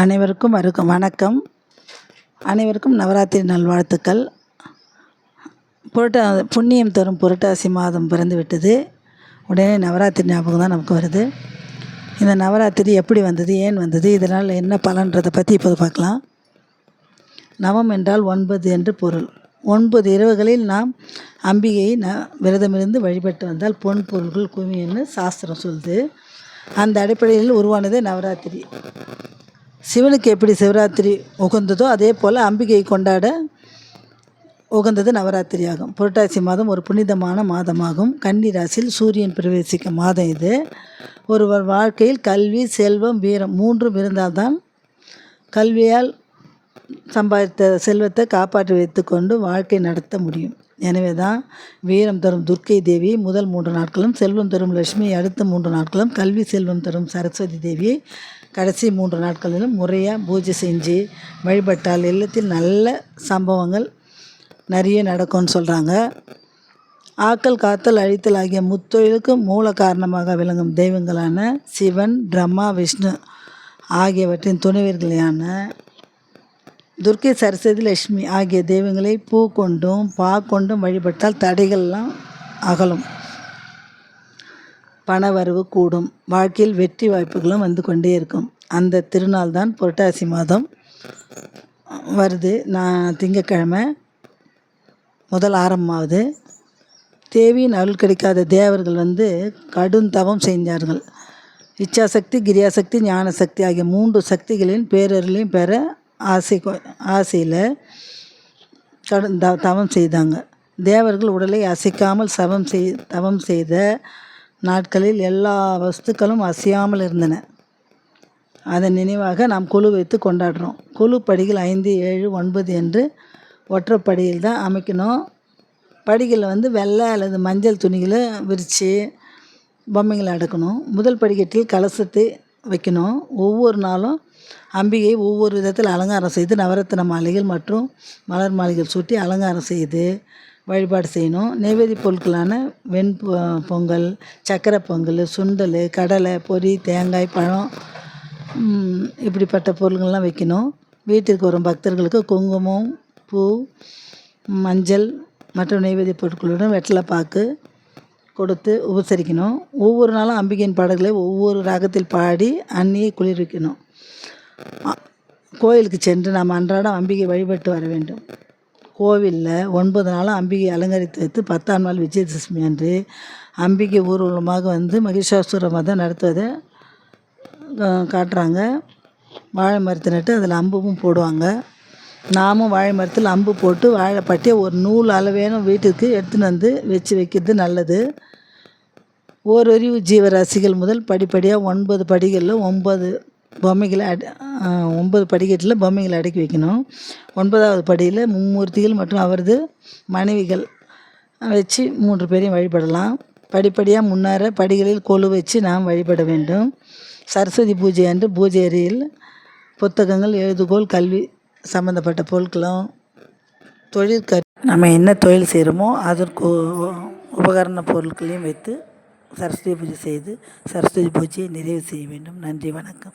அனைவருக்கும் வருக்கம் வணக்கம். அனைவருக்கும் நவராத்திரி நல்வாழ்த்துக்கள். புரட்டா புண்ணியம் தரும் புரட்டாசி மாதம் பிறந்து விட்டது. உடனே நவராத்திரி ஞாபகம் தான் நமக்கு வருது. இந்த நவராத்திரி எப்படி வந்தது ஏன் வந்தது இதனால் என்ன பலன்றதை பற்றி இப்போது பார்க்கலாம். நவம் என்றால் ஒன்பது என்று பொருள். ஒன்பது இரவுகளில் நாம் அம்பிகையை ந விரதமிருந்து வழிபட்டு வந்தால் பொன் பொருள்கள் குவியும்னு சாஸ்திரம் சொல்லுது. அந்த அடிப்படையில் உருவானதே நவராத்திரி. சிவனுக்கு எப்படி சிவராத்திரி உகந்ததோ அதே போல் அம்பிகை கொண்டாட உகந்தது நவராத்திரி ஆகும் புரட்டாசி மாதம் ஒரு புனிதமான மாதமாகும். கன்னி ராசியில் சூரியன் பிரவேசிக்கும் மாதம் இது. ஒருவர் வாழ்க்கையில் கல்வி செல்வம் வீரம் மூன்றும் இருந்தால்தான் கல்வியால் சம்பாதித்த செல்வத்தை காப்பாற்றி வைத்துக்கொண்டு வாழ்க்கை நடத்த முடியும். எனவே தான் வீரம் தரும் துர்க்கை தேவி முதல் மூன்று நாட்களும் செல்வம் தரும் லட்சுமி அடுத்த மூன்று நாட்களும் கல்வி செல்வம் தரும் சரஸ்வதி தேவியை கடைசி மூன்று நாட்களிலும் முறையாக பூஜை செஞ்சு வழிபட்டால் இல்லத்தில் நல்ல சம்பவங்கள் நிறைய நடக்கும்னு சொல்கிறாங்க ஆக்கல் காத்தல் அழித்தல் ஆகிய முத்தொழிலுக்கு மூல காரணமாக விளங்கும் தெய்வங்களான சிவன் பிரம்மா விஷ்ணு ஆகியவற்றின் துணைவர்களான துர்க்கை சரஸ்வதி லட்சுமி ஆகிய தெய்வங்களை பூ கொண்டும் பா கொண்டும் வழிபட்டால் தடைகள்லாம் அகலும். பணவரவு கூடும். வாழ்க்கையில் வெற்றி வாய்ப்புகளும் வந்து கொண்டே இருக்கும். அந்த திருநாள் தான் புரட்டாசி மாதம் வருது. நான் திங்கக்கிழமை முதல் ஆரம்பமாகுது தேவியின் அருள் கிடைக்காத தேவர்கள் வந்து கடும் தவம் செஞ்சார்கள். இச்சாசக்தி கிரியாசக்தி ஞானசக்தி ஆகிய மூன்று சக்திகளின் பேரருளையும் பெற ஆசை ஆசையில் கடும் த தவம் செய்தாங்க. தேவர்கள் உடலை அசைக்காமல் சவம் செய் தவம் செய்த நாட்களில் எல்லா வஸ்துக்களும் அசையாமல் இருந்தன. அதன் நினைவாக நாம் குழு வைத்து கொண்டாடுறோம். குழு படிகள் ஐந்து ஏழு ஒன்பது என்று ஒற்றைப்படியில் தான் அமைக்கணும். படிகளில் வந்து வெள்ளை அல்லது மஞ்சள் துணிகளை விரித்து பொம்மைகளை அடக்கணும். முதல் படிக்கட்டில் கலசத்தை வைக்கணும். ஒவ்வொரு நாளும் அம்பிகை ஒவ்வொரு விதத்தில் அலங்காரம் செய்து நவரத்தின மாலைகள் மற்றும் மலர் மாலைகள் சூட்டி அலங்காரம் செய்து வழிபாடு செய்யணும். நெய்வேதி பொருட்களான வெண் பொங்கல் சக்கரை பொங்கல் சுண்டல் கடலை பொரி தேங்காய் பழம் இப்படிப்பட்ட பொருள்கள்லாம் வைக்கணும். வீட்டிற்கு வரும் பக்தர்களுக்கு குங்குமம் பூ மஞ்சள் மற்றும் நெய்வேதி பொருட்களுடன் வெற்றிலை பாக்கு கொடுத்து உபசரிக்கணும். ஒவ்வொரு நாளும் அம்பிகையின் பாடல்களை ஒவ்வொரு ராகத்தில் பாடி அன்னியை குளிர்விக்கணும். கோயிலுக்கு சென்று நாம் அன்றாடம் அம்பிகை வழிபட்டு வர வேண்டும். கோவிலில் ஒன்பது நாளும் அம்பிகை அலங்கரித்து வைத்து பத்தாம் நாள் விஜயதசமி அன்று அம்பிகை ஊர்வலமாக வந்து மகிஷாசுர மதம் நடத்துவதை காட்டுறாங்க. வாழை மரத்தை நட்டு அதில் அம்பும் போடுவாங்க. நாமும் வாழை மரத்தில் அம்பு போட்டு வாழைப்பட்டியை ஒரு நூல் அளவேனும் வீட்டுக்கு எடுத்துன்னு வந்து வச்சு வைக்கிறது நல்லது. ஓரறிவு ஜீவராசிகள் முதல் படிப்படியாக ஒன்பது படிகளில் ஒன்பது பொம்மைகளை அடி ஒன்பது படிக்கட்டில் பொம்மைகளை அடுக்கி வைக்கணும். ஒன்பதாவது படியில் மும்மூர்த்திகள் மற்றும் அவரது மனைவிகள் வச்சு மூன்று பேரையும் வழிபடலாம். படிப்படியாக முன்னேற படிகளில் கொலு வச்சு நாம் வழிபட வேண்டும். சரஸ்வதி பூஜை அன்று பூஜை அறையில் புத்தகங்கள் எழுதுகோல் கல்வி சம்மந்தப்பட்ட பொருட்களும் தொழிற்க நம்ம என்ன தொழில் செய்கிறோமோ அதற்கு உபகரண பொருட்களையும் வைத்து சரஸ்வதி பூஜை செய்து சரஸ்வதி பூஜையை நிறைவு செய்ய வேண்டும். நன்றி வணக்கம்.